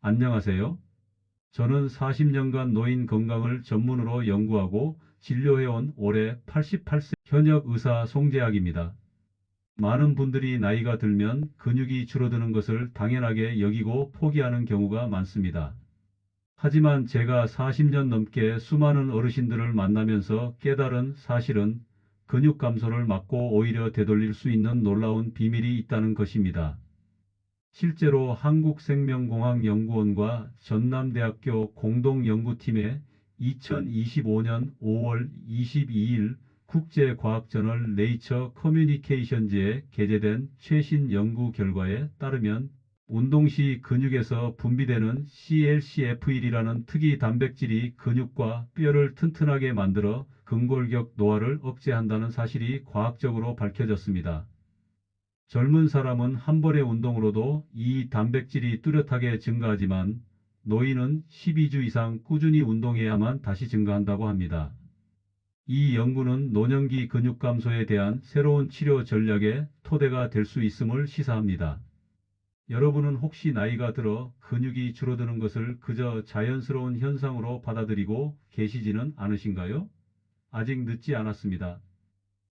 안녕하세요. 저는 40년간 노인 건강을 전문으로 연구하고 진료해온 올해 88세 현역 의사 송재학입니다. 많은 분들이 나이가 들면 근육이 줄어드는 것을 당연하게 여기고 포기하는 경우가 많습니다. 하지만 제가 40년 넘게 수많은 어르신들을 만나면서 깨달은 사실은 근육 감소를 막고 오히려 되돌릴 수 있는 놀라운 비밀이 있다는 것입니다. 실제로 한국생명공학연구원과 전남대학교 공동연구팀의 2025년 5월 22일 국제과학저널 네이처 커뮤니케이션즈에 게재된 최신 연구 결과에 따르면 운동 시 근육에서 분비되는 CLCF1이라는 특이 단백질이 근육과 뼈를 튼튼하게 만들어 근골격 노화를 억제한다는 사실이 과학적으로 밝혀졌습니다. 젊은 사람은 한 번의 운동으로도 이 단백질이 뚜렷하게 증가하지만 노인은 12주 이상 꾸준히 운동해야만 다시 증가한다고 합니다. 이 연구는 노년기 근육 감소에 대한 새로운 치료 전략의 토대가 될 수 있음을 시사합니다. 여러분은 혹시 나이가 들어 근육이 줄어드는 것을 그저 자연스러운 현상으로 받아들이고 계시지는 않으신가요? 아직 늦지 않았습니다.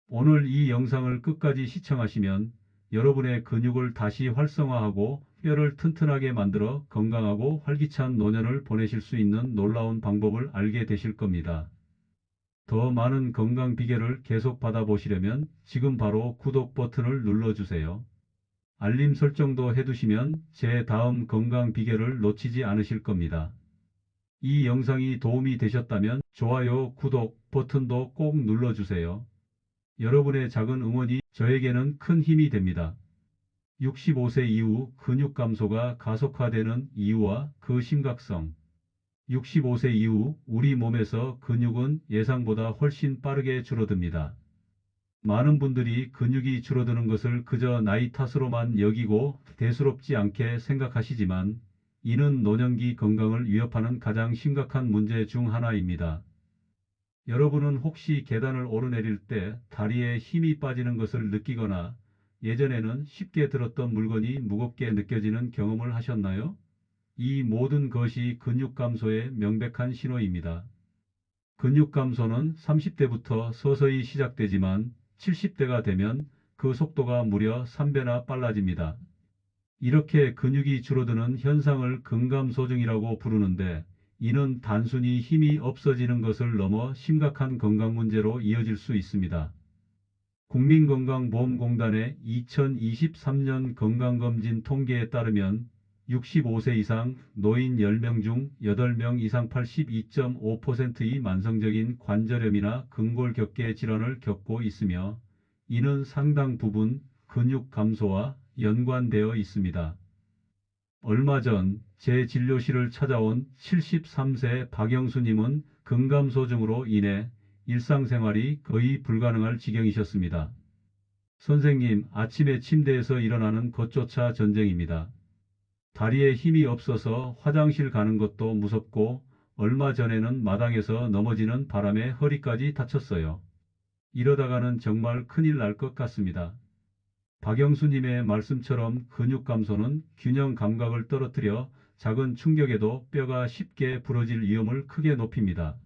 오늘 이 영상을 끝까지 시청하시면 여러분의 근육을 다시 활성화하고 뼈를 튼튼하게 만들어 건강하고 활기찬 노년을 보내실 수 있는 놀라운 방법을 알게 되실 겁니다. 더 많은 건강 비결을 계속 받아보시려면 지금 바로 구독 버튼을 눌러주세요. 알림 설정도 해두시면 제 다음 건강 비결을 놓치지 않으실 겁니다. 이 영상이 도움이 되셨다면 좋아요, 구독 버튼도 꼭 눌러주세요. 여러분의 작은 응원이 저에게는 큰 힘이 됩니다. 65세 이후 근육 감소가 가속화되는 이유와 그 심각성. 65세 이후 우리 몸에서 근육은 예상보다 훨씬 빠르게 줄어듭니다. 많은 분들이 근육이 줄어드는 것을 그저 나이 탓으로만 여기고 대수롭지 않게 생각하시지만 이는 노년기 건강을 위협하는 가장 심각한 문제 중 하나입니다. 여러분은 혹시 계단을 오르내릴 때 다리에 힘이 빠지는 것을 느끼거나 예전에는 쉽게 들었던 물건이 무겁게 느껴지는 경험을 하셨나요? 이 모든 것이 근육 감소의 명백한 신호입니다. 근육 감소는 30대부터 서서히 시작되지만 70대가 되면 그 속도가 무려 3배나 빨라집니다. 이렇게 근육이 줄어드는 현상을 근감소증이라고 부르는데 이는 단순히 힘이 없어지는 것을 넘어 심각한 건강 문제로 이어질 수 있습니다. 국민건강보험공단의 2023년 건강검진 통계에 따르면 65세 이상 노인 10명 중 8명 이상 82.5%의 만성적인 관절염이나 근골격계 질환을 겪고 있으며 이는 상당 부분 근육 감소와 연관되어 있습니다. 얼마 전 제 진료실을 찾아온 73세 박영수님은 근감소증으로 인해 일상생활이 거의 불가능할 지경이셨습니다. 선생님, 아침에 침대에서 일어나는 것조차 전쟁입니다. 다리에 힘이 없어서 화장실 가는 것도 무섭고 얼마 전에는 마당에서 넘어지는 바람에 허리까지 다쳤어요. 이러다가는 정말 큰일 날 것 같습니다. 박영수님의 말씀처럼 근육 감소는 균형 감각을 떨어뜨려 작은 충격에도 뼈가 쉽게 부러질 위험을 크게 높입니다.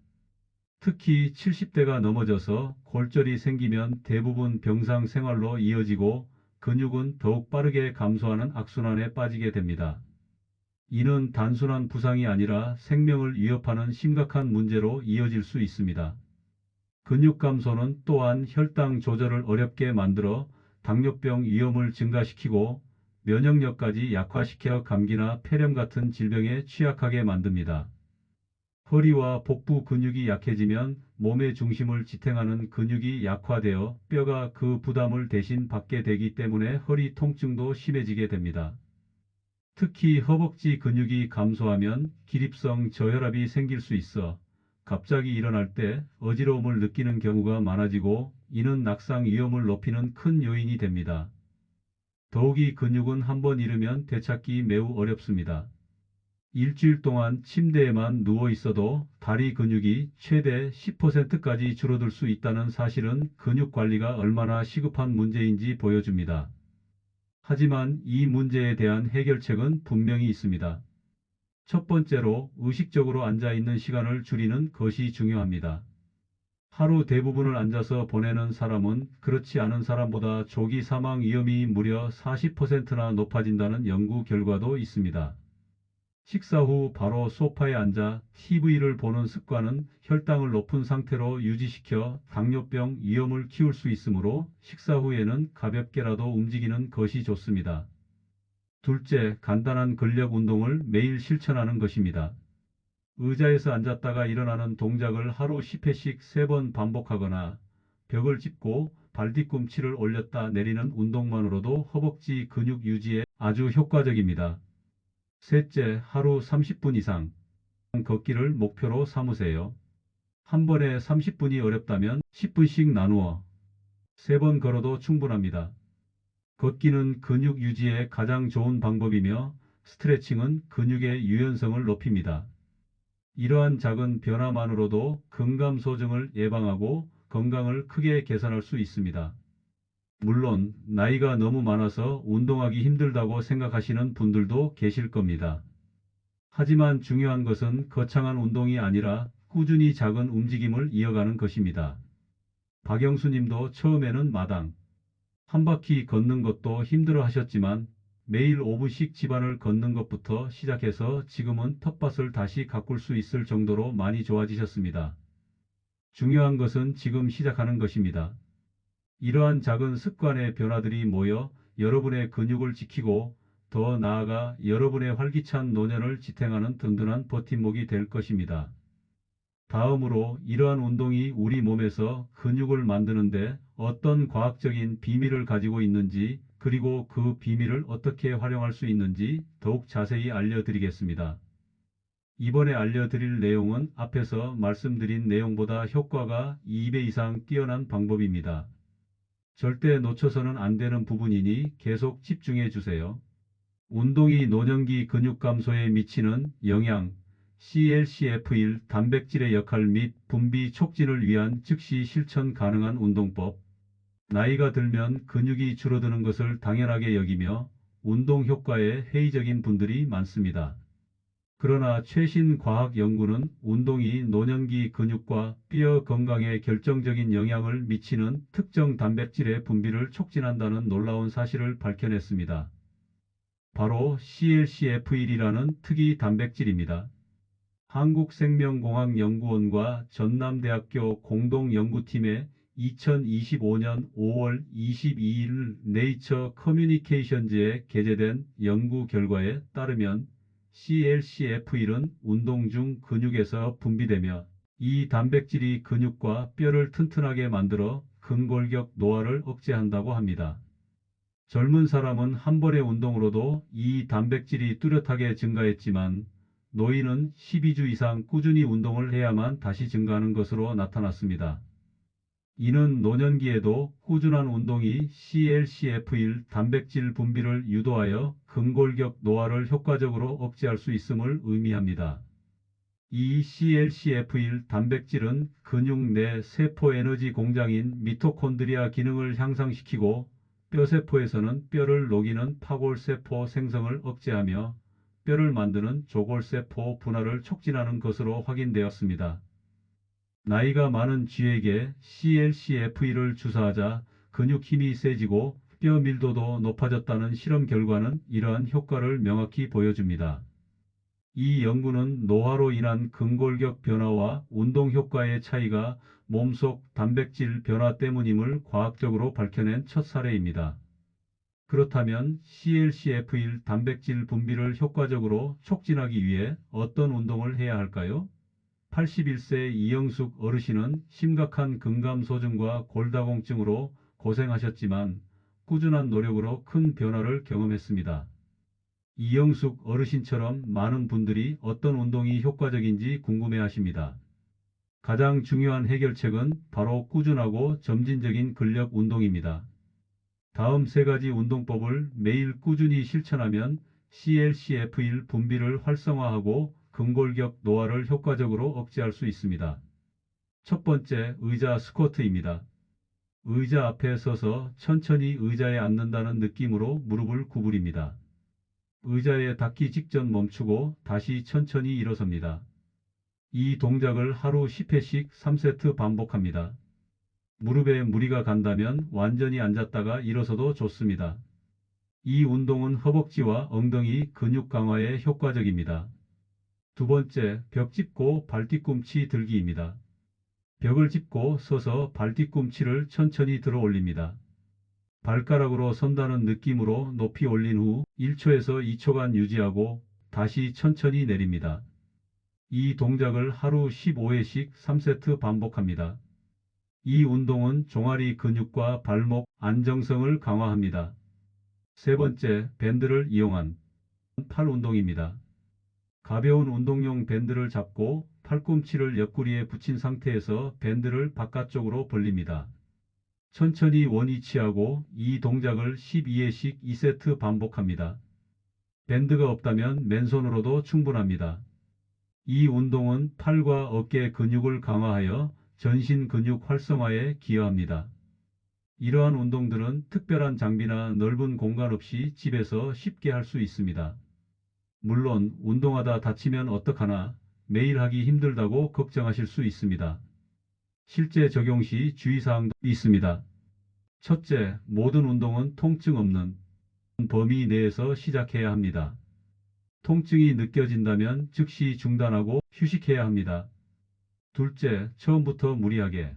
특히 70대가 넘어져서 골절이 생기면 대부분 병상 생활로 이어지고 근육은 더욱 빠르게 감소하는 악순환에 빠지게 됩니다. 이는 단순한 부상이 아니라 생명을 위협하는 심각한 문제로 이어질 수 있습니다. 근육 감소는 또한 혈당 조절을 어렵게 만들어 당뇨병 위험을 증가시키고 면역력까지 약화시켜 감기나 폐렴 같은 질병에 취약하게 만듭니다. 허리와 복부 근육이 약해지면 몸의 중심을 지탱하는 근육이 약화되어 뼈가 그 부담을 대신 받게 되기 때문에 허리 통증도 심해지게 됩니다. 특히 허벅지 근육이 감소하면 기립성 저혈압이 생길 수 있어 갑자기 일어날 때 어지러움을 느끼는 경우가 많아지고 이는 낙상 위험을 높이는 큰 요인이 됩니다. 더욱이 근육은 한번 잃으면 되찾기 매우 어렵습니다. 일주일 동안 침대에만 누워 있어도 다리 근육이 최대 10%까지 줄어들 수 있다는 사실은 근육 관리가 얼마나 시급한 문제인지 보여줍니다. 하지만 이 문제에 대한 해결책은 분명히 있습니다. 첫 번째로 의식적으로 앉아 있는 시간을 줄이는 것이 중요합니다. 하루 대부분을 앉아서 보내는 사람은 그렇지 않은 사람보다 조기 사망 위험이 무려 40%나 높아진다는 연구 결과도 있습니다. 식사 후 바로 소파에 앉아 TV를 보는 습관은 혈당을 높은 상태로 유지시켜 당뇨병 위험을 키울 수 있으므로 식사 후에는 가볍게라도 움직이는 것이 좋습니다. 둘째, 간단한 근력 운동을 매일 실천하는 것입니다. 의자에서 앉았다가 일어나는 동작을 하루 10회씩 3번 반복하거나 벽을 짚고 발뒤꿈치를 올렸다 내리는 운동만으로도 허벅지 근육 유지에 아주 효과적입니다. 셋째, 하루 30분 이상 걷기를 목표로 삼으세요. 한 번에 30분이 어렵다면 10분씩 나누어 3번 걸어도 충분합니다. 걷기는 근육 유지에 가장 좋은 방법이며 스트레칭은 근육의 유연성을 높입니다. 이러한 작은 변화만으로도 근감소증을 예방하고 건강을 크게 개선할 수 있습니다. 물론 나이가 너무 많아서 운동하기 힘들다고 생각하시는 분들도 계실 겁니다. 하지만 중요한 것은 거창한 운동이 아니라 꾸준히 작은 움직임을 이어가는 것입니다. 박영수 님도 처음에는 마당, 한 바퀴 걷는 것도 힘들어 하셨지만 매일 5분씩 집안을 걷는 것부터 시작해서 지금은 텃밭을 다시 가꿀 수 있을 정도로 많이 좋아지셨습니다. 중요한 것은 지금 시작하는 것입니다. 이러한 작은 습관의 변화들이 모여 여러분의 근육을 지키고 더 나아가 여러분의 활기찬 노년을 지탱하는 든든한 버팀목이 될 것입니다. 다음으로 이러한 운동이 우리 몸에서 근육을 만드는데 어떤 과학적인 비밀을 가지고 있는지 그리고 그 비밀을 어떻게 활용할 수 있는지 더욱 자세히 알려드리겠습니다. 이번에 알려드릴 내용은 앞에서 말씀드린 내용보다 효과가 2배 이상 뛰어난 방법입니다. 절대 놓쳐서는 안 되는 부분이니 계속 집중해 주세요. 운동이 노년기 근육 감소에 미치는 영향, CLCF1 단백질의 역할 및 분비 촉진을 위한 즉시 실천 가능한 운동법. 나이가 들면 근육이 줄어드는 것을 당연하게 여기며 운동 효과에 회의적인 분들이 많습니다. 그러나 최신 과학 연구는 운동이 노년기 근육과 뼈 건강에 결정적인 영향을 미치는 특정 단백질의 분비를 촉진한다는 놀라운 사실을 밝혀냈습니다. 바로 CLCF1이라는 특이 단백질입니다. 한국생명공학연구원과 전남대학교 공동연구팀의 2025년 5월 22일 네이처 커뮤니케이션즈에 게재된 연구 결과에 따르면 CLCF1은 운동 중 근육에서 분비되며 이 단백질이 근육과 뼈를 튼튼하게 만들어 근골격 노화를 억제한다고 합니다. 젊은 사람은 한 번의 운동으로도 이 단백질이 뚜렷하게 증가했지만 노인은 12주 이상 꾸준히 운동을 해야만 다시 증가하는 것으로 나타났습니다. 이는 노년기에도 꾸준한 운동이 CLCF1 단백질 분비를 유도하여 근골격 노화를 효과적으로 억제할 수 있음을 의미합니다. 이 CLCF1 단백질은 근육 내 세포 에너지 공장인 미토콘드리아 기능을 향상시키고 뼈세포에서는 뼈를 녹이는 파골세포 생성을 억제하며 뼈를 만드는 조골세포 분할을 촉진하는 것으로 확인되었습니다. 나이가 많은 쥐에게 CLCF1을 주사하자 근육 힘이 세지고 뼈 밀도도 높아졌다는 실험 결과는 이러한 효과를 명확히 보여줍니다. 이 연구는 노화로 인한 근골격 변화와 운동 효과의 차이가 몸속 단백질 변화 때문임을 과학적으로 밝혀낸 첫 사례입니다. 그렇다면 CLCF1 단백질 분비를 효과적으로 촉진하기 위해 어떤 운동을 해야 할까요? 81세 이영숙 어르신은 심각한 근감소증과 골다공증으로 고생하셨지만 꾸준한 노력으로 큰 변화를 경험했습니다. 이영숙 어르신처럼 많은 분들이 어떤 운동이 효과적인지 궁금해 하십니다. 가장 중요한 해결책은 바로 꾸준하고 점진적인 근력 운동입니다. 다음 세 가지 운동법을 매일 꾸준히 실천하면 CLCF1 분비를 활성화하고 근골격 노화를 효과적으로 억제할 수 있습니다. 첫 번째, 의자 스쿼트입니다. 의자 앞에 서서 천천히 의자에 앉는다는 느낌으로 무릎을 구부립니다. 의자에 닿기 직전 멈추고 다시 천천히 일어섭니다. 이 동작을 하루 10회씩 3세트 반복합니다. 무릎에 무리가 간다면 완전히 앉았다가 일어서도 좋습니다. 이 운동은 허벅지와 엉덩이 근육 강화에 효과적입니다. 두 번째, 벽 짚고 발 뒤꿈치 들기입니다. 벽을 짚고 서서 발 뒤꿈치를 천천히 들어 올립니다. 발가락으로 선다는 느낌으로 높이 올린 후 1초에서 2초간 유지하고 다시 천천히 내립니다. 이 동작을 하루 15회씩 3세트 반복합니다. 이 운동은 종아리 근육과 발목 안정성을 강화합니다. 세 번째, 밴드를 이용한 팔 운동입니다. 가벼운 운동용 밴드를 잡고 팔꿈치를 옆구리에 붙인 상태에서 밴드를 바깥쪽으로 벌립니다. 천천히 원위치하고 이 동작을 12회씩 2세트 반복합니다. 밴드가 없다면 맨손으로도 충분합니다. 이 운동은 팔과 어깨 근육을 강화하여 전신 근육 활성화에 기여합니다. 이러한 운동들은 특별한 장비나 넓은 공간 없이 집에서 쉽게 할 수 있습니다. 물론 운동하다 다치면 어떡하나 매일 하기 힘들다고 걱정하실 수 있습니다. 실제 적용 시 주의사항도 있습니다. 첫째, 모든 운동은 통증 없는 범위 내에서 시작해야 합니다. 통증이 느껴진다면 즉시 중단하고 휴식해야 합니다. 둘째, 처음부터 무리하게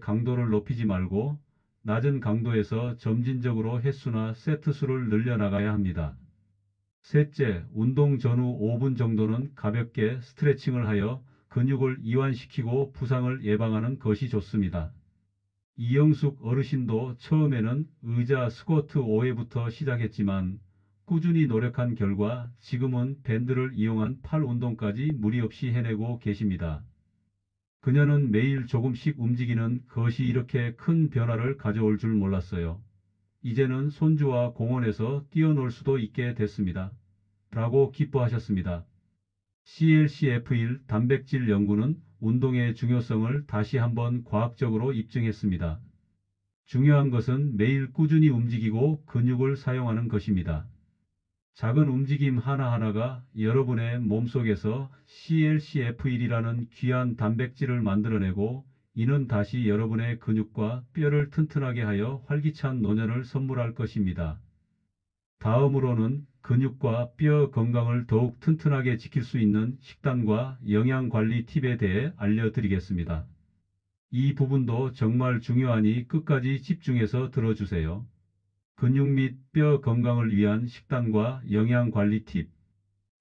강도를 높이지 말고 낮은 강도에서 점진적으로 횟수나 세트 수를 늘려나가야 합니다. 셋째, 운동 전후 5분 정도는 가볍게 스트레칭을 하여 근육을 이완시키고 부상을 예방하는 것이 좋습니다. 이영숙 어르신도 처음에는 의자 스쿼트 5회부터 시작했지만 꾸준히 노력한 결과 지금은 밴드를 이용한 팔 운동까지 무리 없이 해내고 계십니다. 그녀는 매일 조금씩 움직이는 것이 이렇게 큰 변화를 가져올 줄 몰랐어요. 이제는 손주와 공원에서 뛰어놀 수도 있게 됐습니다. 라고 기뻐하셨습니다. CLCF1 단백질 연구는 운동의 중요성을 다시 한번 과학적으로 입증했습니다. 중요한 것은 매일 꾸준히 움직이고 근육을 사용하는 것입니다. 작은 움직임 하나하나가 여러분의 몸속에서 CLCF1이라는 귀한 단백질을 만들어내고 이는 다시 여러분의 근육과 뼈를 튼튼하게 하여 활기찬 노년을 선물할 것입니다. 다음으로는 근육과 뼈 건강을 더욱 튼튼하게 지킬 수 있는 식단과 영양관리 팁에 대해 알려드리겠습니다. 이 부분도 정말 중요하니 끝까지 집중해서 들어주세요. 근육 및 뼈 건강을 위한 식단과 영양관리 팁.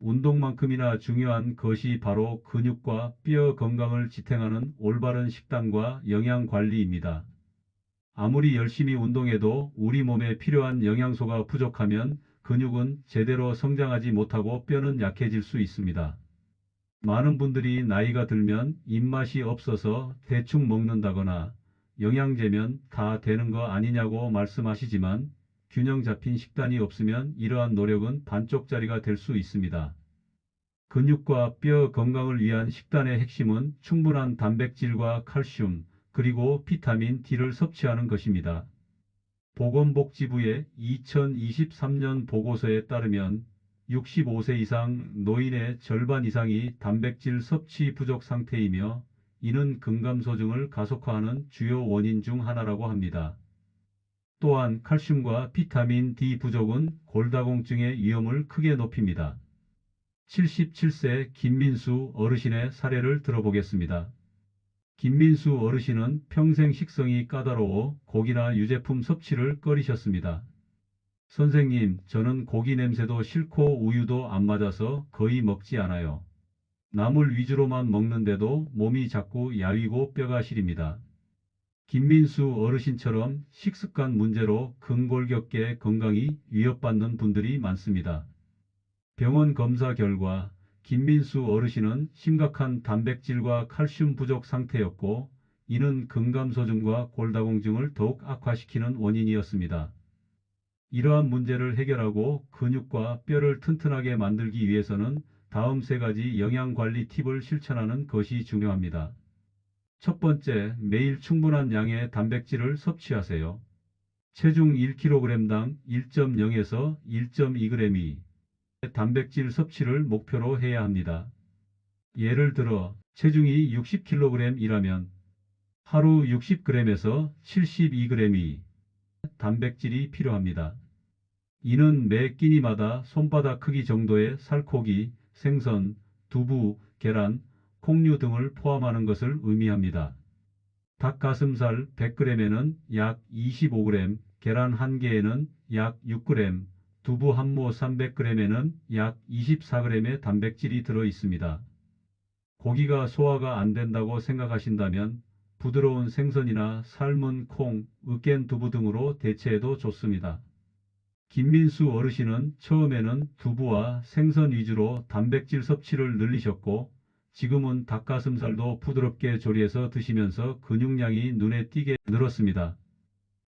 운동만큼이나 중요한 것이 바로 근육과 뼈 건강을 지탱하는 올바른 식단과 영양관리입니다. 아무리 열심히 운동해도 우리 몸에 필요한 영양소가 부족하면 근육은 제대로 성장하지 못하고 뼈는 약해질 수 있습니다. 많은 분들이 나이가 들면 입맛이 없어서 대충 먹는다거나 영양제면 다 되는 거 아니냐고 말씀하시지만 균형 잡힌 식단이 없으면 이러한 노력은 반쪽짜리가 될 수 있습니다. 근육과 뼈 건강을 위한 식단의 핵심은 충분한 단백질과 칼슘, 그리고 비타민 D를 섭취하는 것입니다. 보건복지부의 2023년 보고서에 따르면 65세 이상 노인의 절반 이상이 단백질 섭취 부족 상태이며 이는 근감소증을 가속화하는 주요 원인 중 하나라고 합니다. 또한 칼슘과 비타민 D 부족은 골다공증의 위험을 크게 높입니다. 77세 김민수 어르신의 사례를 들어보겠습니다. 김민수 어르신은 평생 식성이 까다로워 고기나 유제품 섭취를 꺼리셨습니다. 선생님, 저는 고기 냄새도 싫고 우유도 안 맞아서 거의 먹지 않아요. 나물 위주로만 먹는데도 몸이 자꾸 야위고 뼈가 시립니다. 김민수 어르신처럼 식습관 문제로 근골격계 건강이 위협받는 분들이 많습니다. 병원 검사 결과 김민수 어르신은 심각한 단백질과 칼슘 부족 상태였고 이는 근감소증과 골다공증을 더욱 악화시키는 원인이었습니다. 이러한 문제를 해결하고 근육과 뼈를 튼튼하게 만들기 위해서는 다음 세 가지 영양관리 팁을 실천하는 것이 중요합니다. 첫 번째, 매일 충분한 양의 단백질을 섭취하세요. 체중 1kg당 1.0에서 1.2g이 단백질 섭취를 목표로 해야 합니다. 예를 들어 체중이 60kg이라면 하루 60g에서 72g이 단백질이 필요합니다. 이는 매 끼니마다 손바닥 크기 정도의 살코기, 생선, 두부, 계란, 콩류 등을 포함하는 것을 의미합니다. 닭가슴살 100g에는 약 25g, 계란 1개에는 약 6g, 두부 한모 300g에는 약 24g의 단백질이 들어 있습니다. 고기가 소화가 안 된다고 생각하신다면 부드러운 생선이나 삶은 콩, 으깬 두부 등으로 대체해도 좋습니다. 김민수 어르신은 처음에는 두부와 생선 위주로 단백질 섭취를 늘리셨고 지금은 닭가슴살도 부드럽게 조리해서 드시면서 근육량이 눈에 띄게 늘었습니다.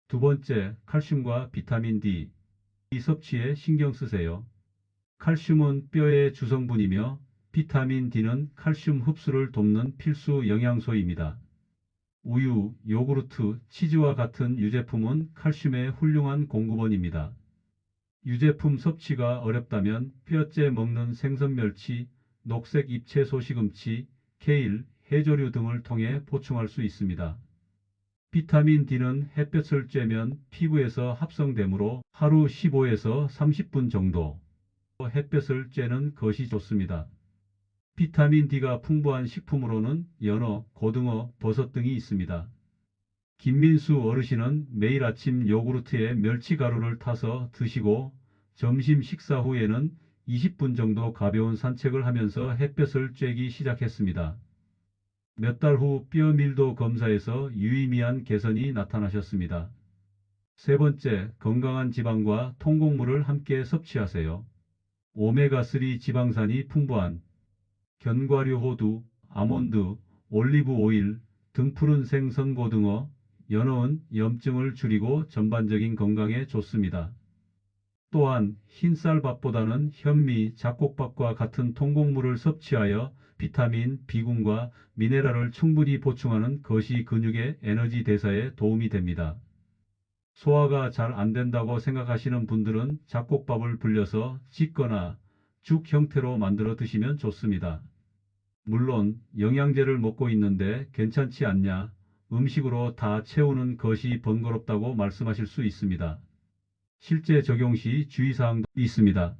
두 번째, 칼슘과 비타민 D. 이 섭취에 신경 쓰세요. 칼슘은 뼈의 주성분이며 비타민 D는 칼슘 흡수를 돕는 필수 영양소입니다. 우유, 요구르트, 치즈와 같은 유제품은 칼슘의 훌륭한 공급원입니다. 유제품 섭취가 어렵다면 뼈째 먹는 생선 멸치, 녹색 잎채소 시금치, 케일, 해조류 등을 통해 보충할 수 있습니다. 비타민 D는 햇볕을 쬐면 피부에서 합성되므로 하루 15에서 30분 정도 햇볕을 쬐는 것이 좋습니다. 비타민 D가 풍부한 식품으로는 연어, 고등어, 버섯 등이 있습니다. 김민수 어르신은 매일 아침 요구르트에 멸치 가루를 타서 드시고 점심 식사 후에는 20분 정도 가벼운 산책을 하면서 햇볕을 쬐기 시작했습니다. 몇 달 후 뼈 밀도 검사에서 유의미한 개선이 나타나셨습니다. 세 번째, 건강한 지방과 통곡물을 함께 섭취하세요. 오메가3 지방산이 풍부한 견과류 호두, 아몬드, 올리브 오일, 등 푸른 생선 고등어, 연어는 염증을 줄이고 전반적인 건강에 좋습니다. 또한 흰쌀밥보다는 현미, 잡곡밥과 같은 통곡물을 섭취하여 비타민, 비군과 미네랄을 충분히 보충하는 것이 근육의 에너지 대사에 도움이 됩니다. 소화가 잘 안 된다고 생각하시는 분들은 잡곡밥을 불려서 찢거나 죽 형태로 만들어 드시면 좋습니다. 물론 영양제를 먹고 있는데 괜찮지 않냐, 음식으로 다 채우는 것이 번거롭다고 말씀하실 수 있습니다. 실제 적용 시 주의사항도 있습니다.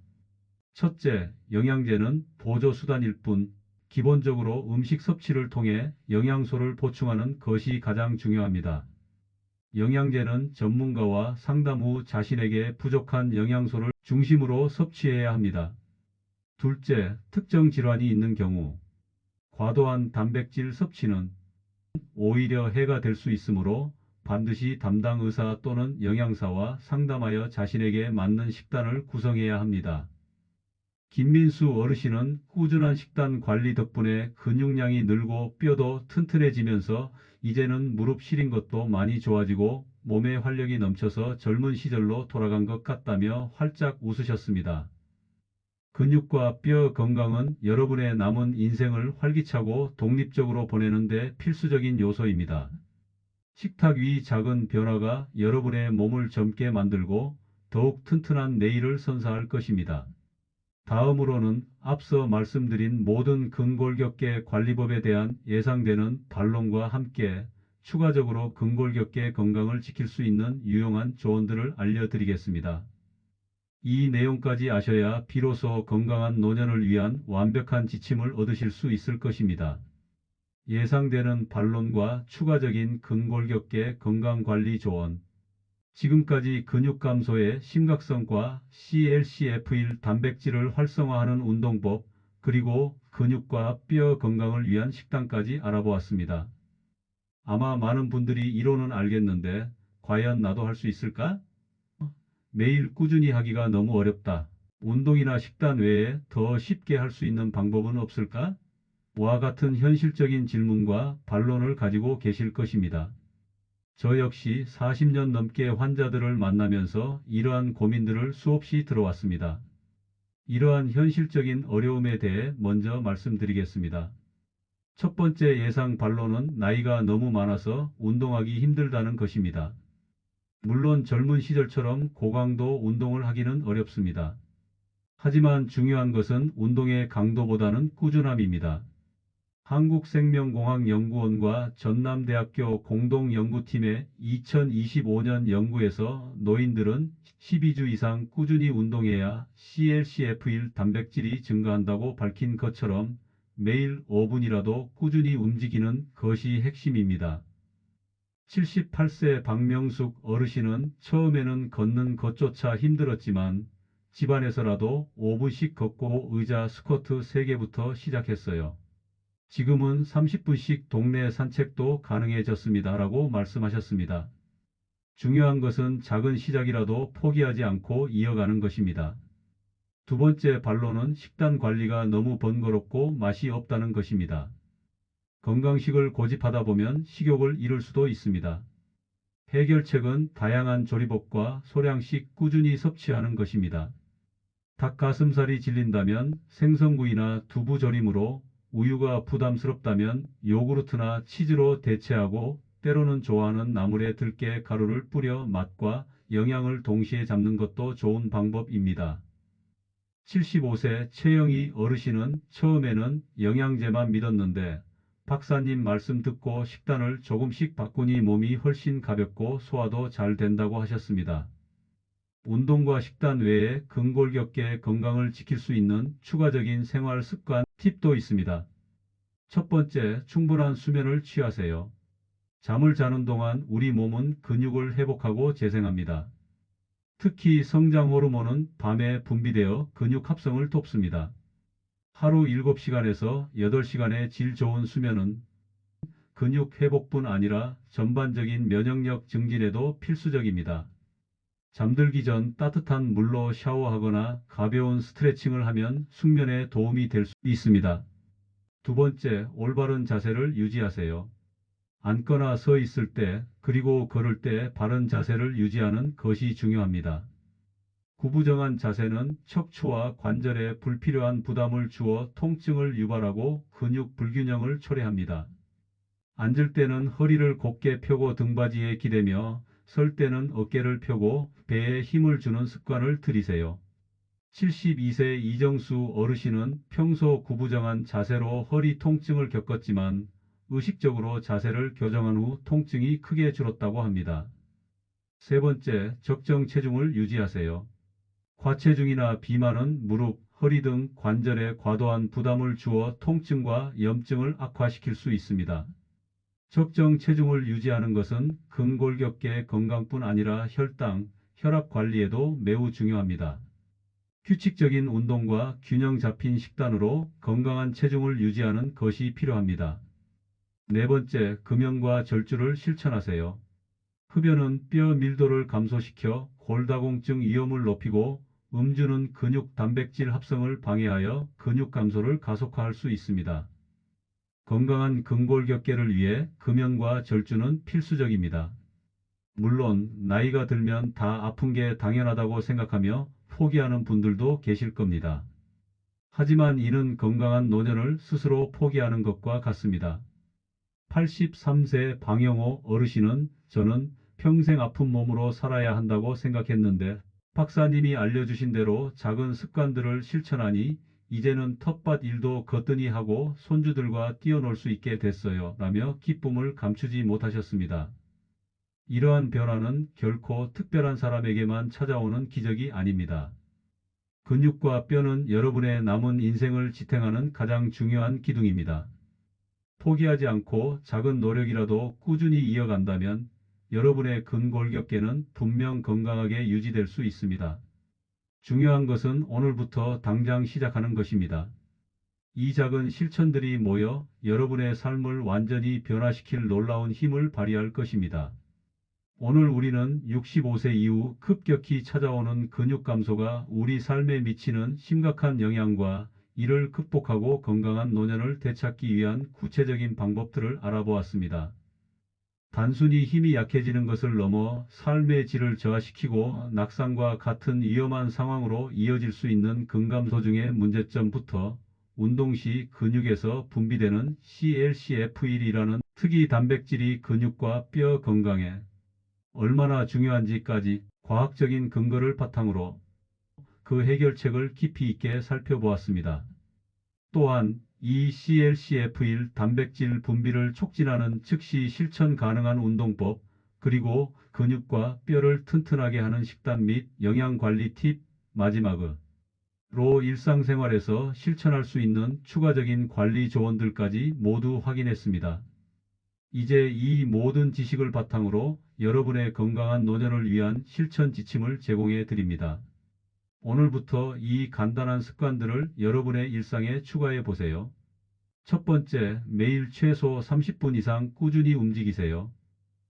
첫째, 영양제는 보조수단일 뿐 기본적으로 음식 섭취를 통해 영양소를 보충하는 것이 가장 중요합니다. 영양제는 전문가와 상담 후 자신에게 부족한 영양소를 중심으로 섭취해야 합니다. 둘째, 특정 질환이 있는 경우 과도한 단백질 섭취는 오히려 해가 될 수 있으므로 반드시 담당 의사 또는 영양사와 상담하여 자신에게 맞는 식단을 구성해야 합니다. 김민수 어르신은 꾸준한 식단 관리 덕분에 근육량이 늘고 뼈도 튼튼해지면서 이제는 무릎 시린 것도 많이 좋아지고 몸에 활력이 넘쳐서 젊은 시절로 돌아간 것 같다며 활짝 웃으셨습니다. 근육과 뼈 건강은 여러분의 남은 인생을 활기차고 독립적으로 보내는데 필수적인 요소입니다. 식탁 위 작은 변화가 여러분의 몸을 젊게 만들고 더욱 튼튼한 내일을 선사할 것입니다. 다음으로는 앞서 말씀드린 모든 근골격계 관리법에 대한 예상되는 반론과 함께 추가적으로 근골격계 건강을 지킬 수 있는 유용한 조언들을 알려드리겠습니다. 이 내용까지 아셔야 비로소 건강한 노년을 위한 완벽한 지침을 얻으실 수 있을 것입니다. 예상되는 반론과 추가적인 근골격계 건강관리 조언 지금까지 근육 감소의 심각성과 CLCF1 단백질을 활성화하는 운동법 그리고 근육과 뼈 건강을 위한 식단까지 알아보았습니다. 아마 많은 분들이 이론은 알겠는데 과연 나도 할 수 있을까? 매일 꾸준히 하기가 너무 어렵다. 운동이나 식단 외에 더 쉽게 할 수 있는 방법은 없을까? 와 같은 현실적인 질문과 반론을 가지고 계실 것입니다. 저 역시 40년 넘게 환자들을 만나면서 이러한 고민들을 수없이 들어왔습니다. 이러한 현실적인 어려움에 대해 먼저 말씀드리겠습니다. 첫 번째 예상 반론은 나이가 너무 많아서 운동하기 힘들다는 것입니다. 물론 젊은 시절처럼 고강도 운동을 하기는 어렵습니다. 하지만 중요한 것은 운동의 강도보다는 꾸준함입니다. 한국생명공학연구원과 전남대학교 공동연구팀의 2025년 연구에서 노인들은 12주 이상 꾸준히 운동해야 CLCF1 단백질이 증가한다고 밝힌 것처럼 매일 5분이라도 꾸준히 움직이는 것이 핵심입니다. 78세 박명숙 어르신은 처음에는 걷는 것조차 힘들었지만 집안에서라도 5분씩 걷고 의자 스쿼트 3개부터 시작했어요. 지금은 30분씩 동네 산책도 가능해졌습니다. 라고 말씀하셨습니다. 중요한 것은 작은 시작이라도 포기하지 않고 이어가는 것입니다. 두 번째 반론은 식단 관리가 너무 번거롭고 맛이 없다는 것입니다. 건강식을 고집하다 보면 식욕을 잃을 수도 있습니다. 해결책은 다양한 조리법과 소량씩 꾸준히 섭취하는 것입니다. 닭가슴살이 질린다면 생선구이나 두부조림으로 우유가 부담스럽다면 요구르트나 치즈로 대체하고 때로는 좋아하는 나물에 들깨 가루를 뿌려 맛과 영양을 동시에 잡는 것도 좋은 방법입니다. 75세 최영희 어르신은 처음에는 영양제만 믿었는데 박사님 말씀 듣고 식단을 조금씩 바꾸니 몸이 훨씬 가볍고 소화도 잘 된다고 하셨습니다. 운동과 식단 외에 근골격계 건강을 지킬 수 있는 추가적인 생활 습관 팁도 있습니다. 첫 번째, 충분한 수면을 취하세요. 잠을 자는 동안 우리 몸은 근육을 회복하고 재생합니다. 특히 성장 호르몬은 밤에 분비되어 근육 합성을 돕습니다. 하루 7시간에서 8시간의 질 좋은 수면은 근육 회복뿐 아니라 전반적인 면역력 증진에도 필수적입니다. 잠들기 전 따뜻한 물로 샤워하거나 가벼운 스트레칭을 하면 숙면에 도움이 될 수 있습니다. 두 번째, 올바른 자세를 유지하세요. 앉거나 서 있을 때, 그리고 걸을 때 바른 자세를 유지하는 것이 중요합니다. 구부정한 자세는 척추와 관절에 불필요한 부담을 주어 통증을 유발하고 근육 불균형을 초래합니다. 앉을 때는 허리를 곧게 펴고 등받이에 기대며 설 때는 어깨를 펴고 배에 힘을 주는 습관을 들이세요. 72세 이정수 어르신은 평소 구부정한 자세로 허리 통증을 겪었지만 의식적으로 자세를 교정한 후 통증이 크게 줄었다고 합니다. 세 번째, 적정 체중을 유지하세요. 과체중이나 비만은 무릎, 허리 등 관절에 과도한 부담을 주어 통증과 염증을 악화시킬 수 있습니다. 적정 체중을 유지하는 것은 근골격계 건강뿐 아니라 혈당, 혈압 관리에도 매우 중요합니다. 규칙적인 운동과 균형 잡힌 식단으로 건강한 체중을 유지하는 것이 필요합니다. 네 번째, 금연과 절주를 실천하세요. 흡연은 뼈 밀도를 감소시켜 골다공증 위험을 높이고 음주는 근육 단백질 합성을 방해하여 근육 감소를 가속화할 수 있습니다. 건강한 근골격계를 위해 금연과 절주는 필수적입니다. 물론 나이가 들면 다 아픈 게 당연하다고 생각하며 포기하는 분들도 계실 겁니다. 하지만 이는 건강한 노년을 스스로 포기하는 것과 같습니다. 83세 방영호 어르신은 저는 평생 아픈 몸으로 살아야 한다고 생각했는데 박사님이 알려주신 대로 작은 습관들을 실천하니 이제는 텃밭 일도 거뜬히 하고 손주들과 뛰어놀 수 있게 됐어요. 라며 기쁨을 감추지 못하셨습니다. 이러한 변화는 결코 특별한 사람에게만 찾아오는 기적이 아닙니다. 근육과 뼈는 여러분의 남은 인생을 지탱하는 가장 중요한 기둥입니다. 포기하지 않고 작은 노력이라도 꾸준히 이어간다면 여러분의 근골격계는 분명 건강하게 유지될 수 있습니다. 중요한 것은 오늘부터 당장 시작하는 것입니다. 이 작은 실천들이 모여 여러분의 삶을 완전히 변화시킬 놀라운 힘을 발휘할 것입니다. 오늘 우리는 65세 이후 급격히 찾아오는 근육 감소가 우리 삶에 미치는 심각한 영향과 이를 극복하고 건강한 노년을 되찾기 위한 구체적인 방법들을 알아보았습니다. 단순히 힘이 약해지는 것을 넘어 삶의 질을 저하시키고 낙상과 같은 위험한 상황으로 이어질 수 있는 근감 소 중의 문제점부터 운동 시 근육에서 분비되는 CLCF1이라는 특이 단백질이 근육과 뼈 건강에 얼마나 중요한지까지 과학적인 근거를 바탕으로 그 해결책을 깊이 있게 살펴보았습니다. 또한 이 CLCF1 단백질 분비를 촉진하는 즉시 실천 가능한 운동법, 그리고 근육과 뼈를 튼튼하게 하는 식단 및 영양관리 팁, 마지막으로 일상생활에서 실천할 수 있는 추가적인 관리 조언들까지 모두 확인했습니다. 이제 이 모든 지식을 바탕으로 여러분의 건강한 노년을 위한 실천 지침을 제공해 드립니다. 오늘부터 이 간단한 습관들을 여러분의 일상에 추가해 보세요. 첫 번째, 매일 최소 30분 이상 꾸준히 움직이세요.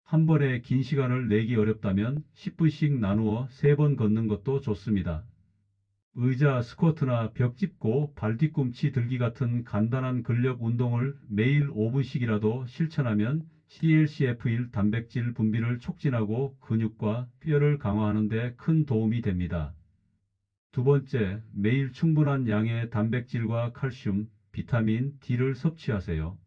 한 번에 긴 시간을 내기 어렵다면 10분씩 나누어 3번 걷는 것도 좋습니다. 의자 스쿼트나 벽 짚고 발 뒤꿈치 들기 같은 간단한 근력 운동을 매일 5분씩이라도 실천하면 CLCF1 단백질 분비를 촉진하고 근육과 뼈를 강화하는 데 큰 도움이 됩니다. 두 번째, 매일 충분한 양의 단백질과 칼슘, 비타민 D를 섭취하세요.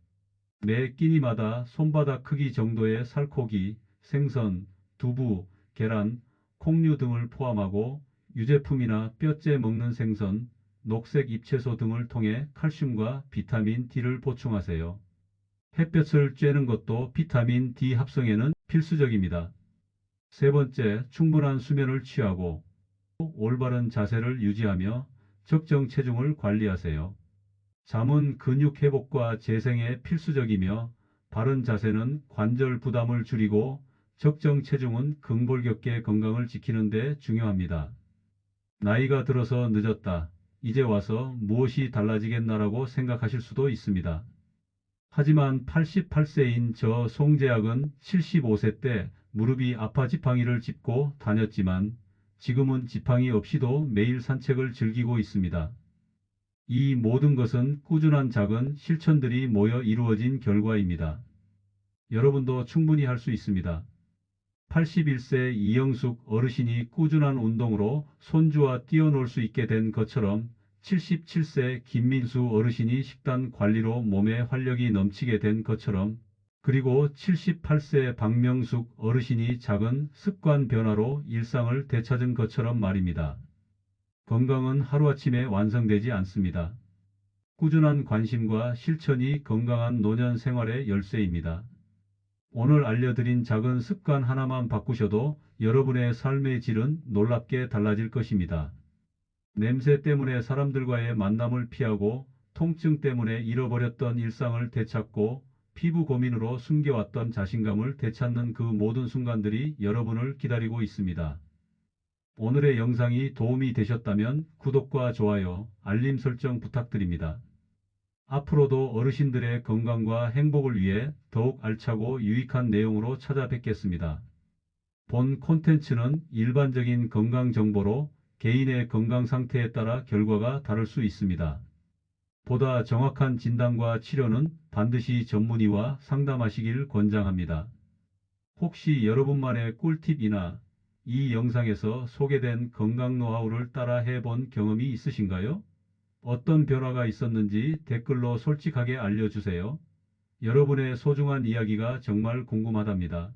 매 끼니마다 손바닥 크기 정도의 살코기, 생선, 두부, 계란, 콩류 등을 포함하고 유제품이나 뼈째 먹는 생선, 녹색 잎채소 등을 통해 칼슘과 비타민 D를 보충하세요. 햇볕을 쬐는 것도 비타민 D 합성에는 필수적입니다. 세 번째, 충분한 수면을 취하고 올바른 자세를 유지하며 적정 체중을 관리하세요. 잠은 근육 회복과 재생에 필수적이며 바른 자세는 관절 부담을 줄이고 적정 체중은 근골격계 건강을 지키는 데 중요합니다. 나이가 들어서 늦었다. 이제 와서 무엇이 달라지겠나라고 생각하실 수도 있습니다. 하지만 88세인 저 송재학은 75세 때 무릎이 아파 지팡이를 짚고 다녔지만 지금은 지팡이 없이도 매일 산책을 즐기고 있습니다. 이 모든 것은 꾸준한 작은 실천들이 모여 이루어진 결과입니다. 여러분도 충분히 할 수 있습니다. 81세 이영숙 어르신이 꾸준한 운동으로 손주와 뛰어놀 수 있게 된 것처럼 77세 김민수 어르신이 식단 관리로 몸에 활력이 넘치게 된 것처럼 그리고 78세 박명숙 어르신이 작은 습관 변화로 일상을 되찾은 것처럼 말입니다. 건강은 하루아침에 완성되지 않습니다. 꾸준한 관심과 실천이 건강한 노년 생활의 열쇠입니다. 오늘 알려드린 작은 습관 하나만 바꾸셔도 여러분의 삶의 질은 놀랍게 달라질 것입니다. 냄새 때문에 사람들과의 만남을 피하고 통증 때문에 잃어버렸던 일상을 되찾고 피부 고민으로 숨겨왔던 자신감을 되찾는 그 모든 순간들이 여러분을 기다리고 있습니다. 오늘의 영상이 도움이 되셨다면 구독과 좋아요, 알림 설정 부탁드립니다. 앞으로도 어르신들의 건강과 행복을 위해 더욱 알차고 유익한 내용으로 찾아뵙겠습니다. 본 콘텐츠는 일반적인 건강 정보로 개인의 건강 상태에 따라 결과가 다를 수 있습니다. 보다 정확한 진단과 치료는 반드시 전문의와 상담하시길 권장합니다. 혹시 여러분만의 꿀팁이나 이 영상에서 소개된 건강 노하우를 따라 해본 경험이 있으신가요? 어떤 변화가 있었는지 댓글로 솔직하게 알려주세요. 여러분의 소중한 이야기가 정말 궁금하답니다.